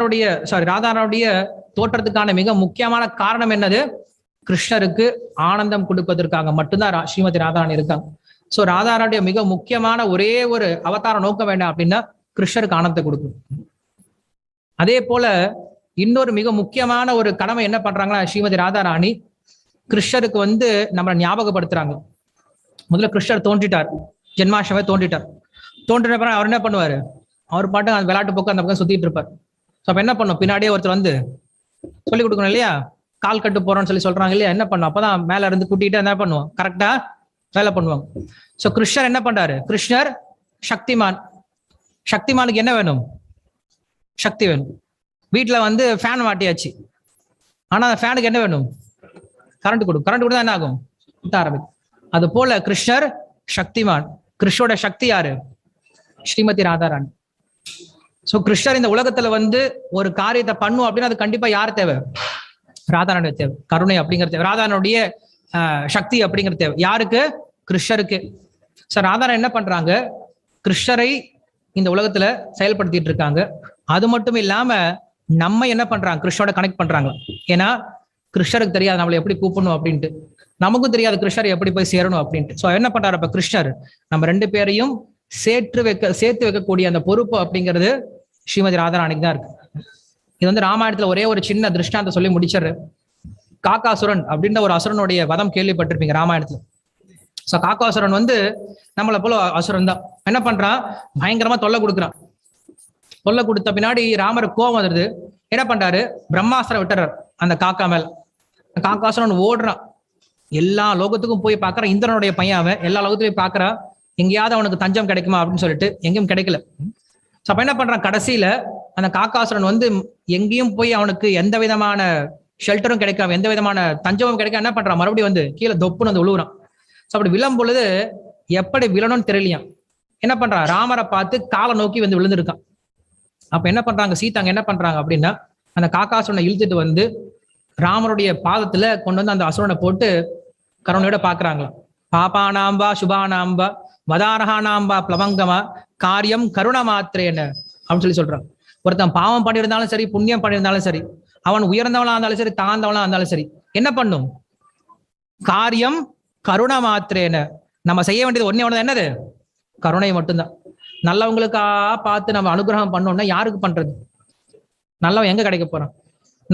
ராதாருடைய sorry ராதாராவுடைய தோற்றத்துக்கான மிக முக்கியமான காரணம் என்னது? கிருஷ்ணருக்கு ஆனந்தம் கொடுப்பதற்காக மட்டும்தான் ஸ்ரீமதி ராதாராணி இருக்காங்க. சோ ராதாராவுடைய மிக முக்கியமான ஒரே ஒரு அவதார நோக்கம் வேண்டாம் அப்படின்னா கிருஷ்ணருக்கு ஆனந்தத்தை கொடுக்கும் அதே போல இன்னொரு மிக முக்கியமான ஒரு கடமை என்ன பண்றாங்கன்னா ஸ்ரீமதி ராதாராணி கிருஷ்ணருக்கு வந்து நம்மளை ஞாபகப்படுத்துறாங்க. முதல்ல கிருஷ்ணர் தோன்றிட்டார். ஜென்மாஷ்டமே தோன்றிட்டார். தோன்றின பிறகு அவர் என்ன பண்ணுவாரு? அவர் பாட்டு அந்த விளையாட்டு பக்கம் அந்த பக்கம் சுத்திட்டு இருப்பார். ஸோ அப்போ என்ன பண்ணும்? பின்னாடியே ஒருத்தர் வந்து சொல்லி கொடுக்கணும் இல்லையா? கால் கட்டு போறோம்னு சொல்லி சொல்றாங்க இல்லையா? என்ன பண்ணும்? அப்பதான் மேல இருந்து கூட்டிட்டு என்ன பண்ணுவோம்? கரெக்டா வேலை பண்ணுவாங்க. சோ கிருஷ்ணர் என்ன பண்றாரு? கிருஷ்ணர் சக்திமான். சக்திமானுக்கு என்ன வேணும்? சக்தி வேணும். வீட்டுல வந்து ஃபேன் மாட்டியாச்சு. ஆனா அந்த ஃபேனுக்கு என்ன வேணும்? கரண்ட் கொடு. கரண்ட் கொடுத்தா என்ன ஆகும்? சுத்த ஆரம்பிக்கும். அது போல கிருஷ்ணர் சக்திமான். கிருஷ்ணோட சக்தி யாரு? ஸ்ரீமதி ராதாராணி. சோ கிருஷ்ணர் இந்த உலகத்துல வந்து ஒரு காரியத்தை பண்ணும் அப்படின்னா அது கண்டிப்பா யார் தேவை? ராதாராணி தேவை. கருணை அப்படிங்கிற தேவை. ராதாரனுடைய ஆஹ், சக்தி அப்படிங்கிற தேவை. யாருக்கு? கிருஷ்ணருக்கு. சார் ராதாரன் என்ன பண்றாங்க? கிருஷ்ணரை இந்த உலகத்துல செயல்படுத்திட்டு இருக்காங்க. அது மட்டும் இல்லாம நம்ம என்ன பண்றாங்க? கிருஷ்ணோட கனெக்ட் பண்றாங்க. ஏன்னா கிருஷ்ணருக்கு தெரியாது நம்மளை எப்படி கூப்பிடணும் அப்படின்ட்டு. நமக்கும் தெரியாது கிருஷ்ணர் எப்படி போய் சேரணும் அப்படின்ட்டு. ஸோ என்ன பண்றாரு அப்ப கிருஷ்ணர்? நம்ம ரெண்டு பேரையும் சேர்த்து வைக்க சேர்த்து வைக்கக்கூடிய அந்த பொறுப்பு அப்படிங்கிறது ஸ்ரீமதி ராதாராணிக்கு தான் இருக்கு. இது வந்து ராமாயணத்துல ஒரே ஒரு சின்ன திருஷ்டாந்த சொல்லி முடிச்சாரு காக்காசுரன் அப்படின்ற ஒரு அசுரனுடைய வதம் கேள்விப்பட்டிருப்பீங்க ராமாயணத்துல. ஸோ காக்காசுரன் வந்து நம்மளை போல அசுரன் தான். என்ன பண்றான்? பயங்கரமா தொல்லை கொடுக்குறான். தொல்லை கொடுத்த பின்னாடி ராமர் கோவம் வந்துடுது. என்ன பண்றாரு? பிரம்மாஸ்திரம் விட்டுறாரு அந்த காக்கா மேல. காக்காசுரன் ஓடுறான். எல்லா லோகத்துக்கும் போய் பார்க்கறான் இந்திரனுடைய பையன் அவன். எல்லா லோகத்துலையும் பார்க்கறான் எங்கேயாவது அவனுக்கு தஞ்சம் கிடைக்குமா அப்படின்னு சொல்லிட்டு எங்கேயும் கிடைக்கல. அப்ப என்ன பண்றான்? கடைசியில அந்த காக்காசுரன் வந்து எங்கேயும் போய் அவனுக்கு எந்த விதமான ஷெல்டரும் கிடைக்காம எந்த விதமான தஞ்சமும் கிடைக்காம என்ன பண்றான்? மறுபடியும் வந்து கீழே தொப்புன்னு வந்து உழுவுறான். ஸோ அப்படி விழும் பொழுது எப்படி விழணும்னு தெரியலையாம் என்ன பண்றான்? ராமரை பார்த்து காலை நோக்கி வந்து விழுந்திருக்கான். அப்ப என்ன பண்றாங்க? சீதாங்க என்ன பண்றாங்க அப்படின்னா அந்த காக்காசுரனை இழுத்துட்டு வந்து ராமருடைய பாதத்துல கொண்டு வந்து அந்த அசுரனை போட்டு கருணையோட பாக்குறாங்களாம். நாம்பா மதாரஹா நாம்பா பிளவங்கமா காரியம் கருணா மாத்திரேன அப்படின்னு சொல்லி சொல்றான். ஒருத்தன் பாவம் பண்ணியிருந்தாலும் சரி புண்ணியம் பண்ணியிருந்தாலும் சரி அவன் உயர்ந்தவனா இருந்தாலும் சரி தாழ்ந்தவனா இருந்தாலும் சரி என்ன பண்ணும்? காரியம் கருணா மாத்திரேன நம்ம செய்ய வேண்டியது ஒன்னே ஒன்று என்னது? கருணை மட்டும்தான். நல்லவங்களுக்கா பார்த்து நம்ம அனுகிரகம் பண்ணோம்னா யாருக்கு பண்றது? நல்லவன் எங்க கிடைக்க போறான்?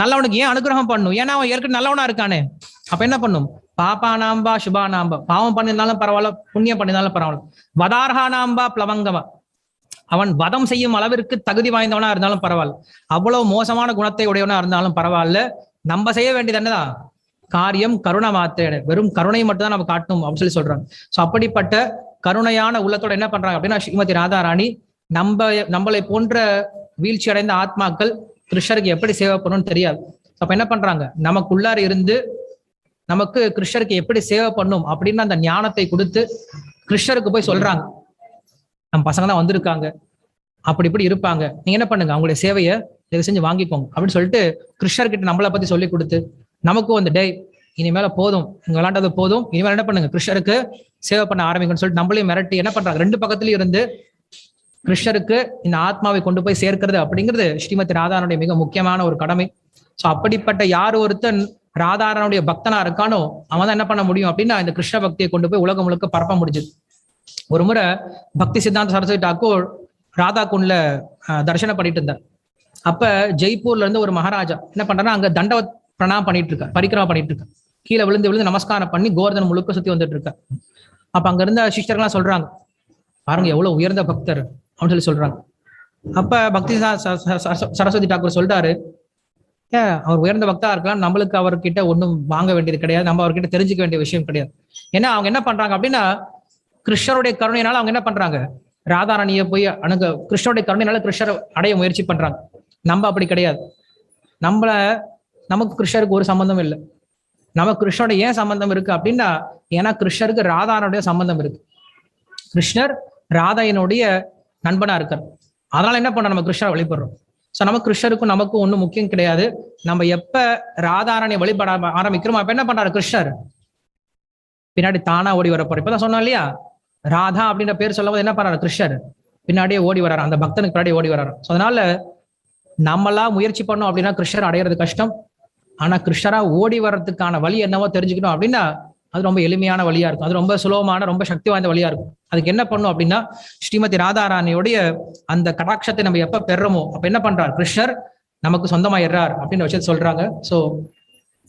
நல்லவனுக்கு ஏன் அனுகிரகம் பண்ணும்? ஏன்னா அவன் ஏற்கனவே நல்லவனா இருக்கானே. அப்ப என்ன பண்ணும்? பாப்பா நாம்பா சுபா நாம்பா. பாவம் பண்ணியிருந்தாலும் பரவாயில்ல புண்ணியம் பண்ணியிருந்தாலும் பரவாயில்ல. வதார்ஹானாம்பா பிளவங்கமா. அவன் வதம் செய்யும் அளவிற்கு தகுதி வாய்ந்தவனா இருந்தாலும் பரவாயில்ல. அவ்வளவு மோசமான குணத்தை உடையவனா இருந்தாலும் பரவாயில்ல. நம்ம செய்ய வேண்டியது என்னதான் காரியம் கருணை மாத்திரேன வெறும் கருணை மட்டும் தான் நம்ம காட்டணும் அப்படின்னு சொல்லி சொல்றாங்க. சோ அப்படிப்பட்ட கருணையான உள்ளத்தோட என்ன பண்றாங்க அப்படின்னா ஸ்ரீமதி ராதாராணி நம்ம நம்மளை போன்ற வீழ்ச்சி அடைந்த ஆத்மாக்கள் கிருஷ்ணருக்கு எப்படி சேவை பண்ணணும்னு தெரியாது. அப்ப என்ன பண்றாங்க? நமக்குள்ளார இருந்து நமக்கு கிருஷ்ணருக்கு எப்படி சேவை பண்ணும் அப்படின்னு அந்த ஞானத்தை கொடுத்து கிருஷ்ணருக்கு போய் சொல்றாங்க. நம்ம பசங்க தான் வந்திருக்காங்க. அப்படி இப்படி இருப்பாங்க. நீங்க என்ன பண்ணுங்க? அவங்களுடைய சேவையை தயவு செஞ்சு வாங்கிக்கோங்க. அப்படின்னு சொல்லிட்டு கிருஷ்ணர்கிட்ட நம்மளை பத்தி சொல்லி கொடுத்து நமக்கும் அந்த டே இனிமேல போதும். இங்க விளாண்டது போதும். இனிமேல் என்ன பண்ணுங்க? கிருஷ்ணருக்கு சேவை பண்ண ஆரம்பிக்கணும்னு சொல்லிட்டு நம்மளையும் மிரட்டி என்ன பண்றாங்க? ரெண்டு பக்கத்துலயும் இருந்து கிருஷ்ணருக்கு இந்த ஆத்மாவை கொண்டு போய் சேர்க்கிறது அப்படிங்கிறது ஸ்ரீமதி ராதாரனுடைய மிக முக்கியமான ஒரு கடமை. ஸோ அப்படிப்பட்ட யார் ஒருத்தன் ராதாரனுடைய பக்தனா இருக்கானோ அவன் தான் என்ன பண்ண முடியும் அப்படின்னா இந்த கிருஷ்ண பக்தியை கொண்டு போய் உலகம் முழுக்க பரப்ப முடிஞ்சது. ஒரு முறை பக்தி சித்தாந்த சரஸ்வதி டாக்கூர் ராதா குண்ட்ல தரிசனம் பண்ணிட்டு இருந்தார். அப்ப ஜெய்ப்பூர்ல இருந்து ஒரு மகாராஜா என்ன பண்றாருன்னா அங்க தண்டவத் பிரணாம் பண்ணிட்டு இருக்க பரிக்கிரமா பண்ணிட்டு இருக்க கீழே விழுந்து விழுந்து நமஸ்காரம் பண்ணி கோவர்தன் முழுக்க சுத்தி வந்துட்டு இருக்க அப்ப அங்க இருந்த சிஸ்டர்லாம் சொல்றாங்க பாருங்க எவ்வளவு உயர்ந்த பக்தர் அப்படின்னு சொல்லி சொல்றாங்க. அப்ப பக்தி ச- ச- சரஸ்வதி டாக்கூர் சொல்றாரு ஏன் அவர் உயர்ந்த பக்தா இருக்கலாம் நம்மளுக்கு அவர்கிட்ட ஒண்ணும் வாங்க வேண்டியது கிடையாது நம்ம அவர்கிட்ட தெரிஞ்சுக்க வேண்டிய விஷயம் கிடையாது. ஏன்னா அவங்க என்ன பண்றாங்க அப்படின்னா கிருஷ்ணருடைய கருணையினால அவங்க என்ன பண்றாங்க? ராதாராணியை போய் அணுக கிருஷ்ணருடைய கருணையினால கிருஷ்ணரை அடைய முயற்சி பண்றாங்க. நம்ம அப்படி கிடையாது. நம்மள நமக்கு கிருஷ்ணருக்கு ஒரு சம்பந்தம் இல்லை. நம்ம கிருஷ்ணோட ஏன் சம்பந்தம் இருக்கு அப்படின்னா ஏன்னா கிருஷ்ணருக்கு ராதானுடைய சம்பந்தம் இருக்கு. கிருஷ்ணர் ராதையனுடைய நண்பனா இருக்கார். அதனால என்ன பண்ண நம்ம கிருஷ்ணரை வழிபடுறோம். ஸோ நம்ம கிருஷ்ணருக்கும் நமக்கும் ஒண்ணும் முக்கியம் கிடையாது. நம்ம எப்ப ராதாராணியை வழிபட ஆரம்ப- ஆரம்பிக்கிறோமோ அப்ப என்ன பண்றாரு? கிருஷ்ணர் பின்னாடி தானா ஓடி வர இப்பதான் சொன்னோம் இல்லையா? ராதா அப்படின்ற பேர் சொல்லும்போது என்ன பண்றாரு கிருஷ்ணர் பின்னாடியே ஓடி வராரு அந்த பக்தனுக்கு பின்னாடி ஓடி வராரு So அதனால நம்மளா முயற்சி பண்ணோம் அப்படின்னா கிருஷ்ணர் அடையிறது கஷ்டம். ஆனா கிருஷ்ணரா ஓடி வர்றதுக்கான வழி என்னவோ தெரிஞ்சுக்கணும் அப்படின்னா அது ரொம்ப எளிமையான வழியா இருக்கும். அது ரொம்ப சுலபமான ரொம்ப சக்தி வாய்ந்த வழியா இருக்கும். அதுக்கு என்ன பண்ணும் அப்படின்னா ஸ்ரீமதி ராதாராணியோடைய அந்த கடாட்சத்தை நம்ம எப்ப பெறமோ அப்ப என்ன பண்றார்? கிருஷ்ணர் நமக்கு சொந்தமாயிடுறார் அப்படின்னு விஷயத்த சொல்றாங்க. சோ